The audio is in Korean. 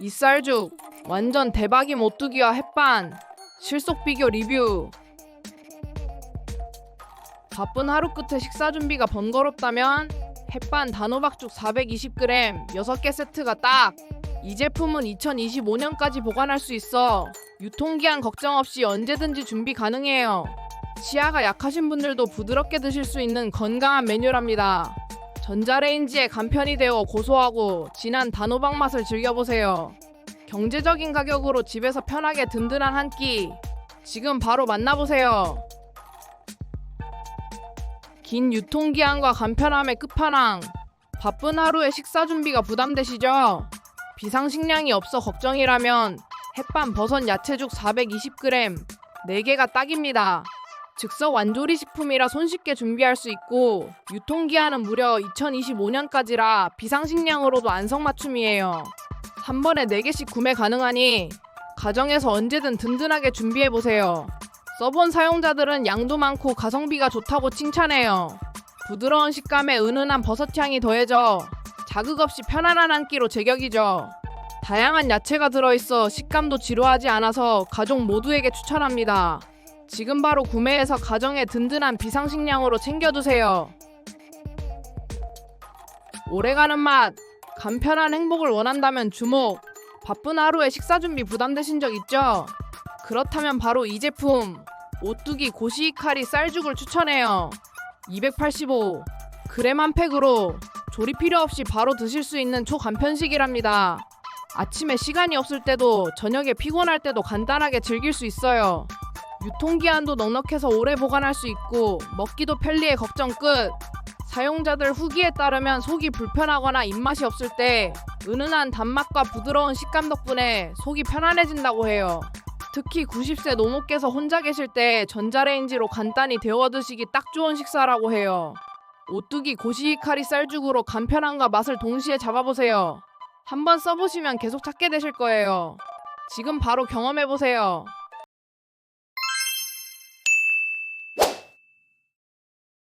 이 쌀죽 완전 대박이 못두기와 햇반 실속 비교 리뷰 바쁜 하루 끝에 식사 준비가 번거롭다면 햇반 단호박죽 420g 6개 세트가 딱! 이 제품은 2025년까지 보관할 수 있어 유통기한 걱정 없이 언제든지 준비 가능해요. 치아가 약하신 분들도 부드럽게 드실 수 있는 건강한 메뉴랍니다. 전자레인지에 간편히 데워 고소하고 진한 단호박 맛을 즐겨보세요. 경제적인 가격으로 집에서 편하게 든든한 한 끼. 지금 바로 만나보세요. 긴 유통기한과 간편함의 끝판왕. 바쁜 하루에 식사 준비가 부담되시죠? 비상식량이 없어 걱정이라면 햇반 버섯 야채죽 420g 4개가 딱입니다. 즉석 완조리 식품이라 손쉽게 준비할 수 있고 유통기한은 무려 2025년까지라 비상식량으로도 안성맞춤이에요. 한 번에 4개씩 구매 가능하니 가정에서 언제든 든든하게 준비해보세요. 써본 사용자들은 양도 많고 가성비가 좋다고 칭찬해요. 부드러운 식감에 은은한 버섯향이 더해져 자극 없이 편안한 한 끼로 제격이죠. 다양한 야채가 들어있어 식감도 지루하지 않아서 가족 모두에게 추천합니다. 지금 바로 구매해서 가정에 든든한 비상식량으로 챙겨두세요. 오래가는 맛, 간편한 행복을 원한다면 주목. 바쁜 하루에 식사 준비 부담되신 적 있죠? 그렇다면 바로 이 제품 오뚜기 고시이카리 쌀죽을 추천해요. 285 그램 한 팩으로 조리 필요 없이 바로 드실 수 있는 초간편식이랍니다. 아침에 시간이 없을 때도 저녁에 피곤할 때도 간단하게 즐길 수 있어요. 유통기한도 넉넉해서 오래 보관할 수 있고 먹기도 편리해 걱정 끝. 사용자들 후기에 따르면 속이 불편하거나 입맛이 없을 때 은은한 단맛과 부드러운 식감 덕분에 속이 편안해진다고 해요. 특히 90세 노모께서 혼자 계실 때 전자레인지로 간단히 데워 드시기 딱 좋은 식사라고 해요. 오뚜기 고시이카리 쌀죽으로 간편함과 맛을 동시에 잡아보세요. 한번 써보시면 계속 찾게 되실 거예요. 지금 바로 경험해보세요.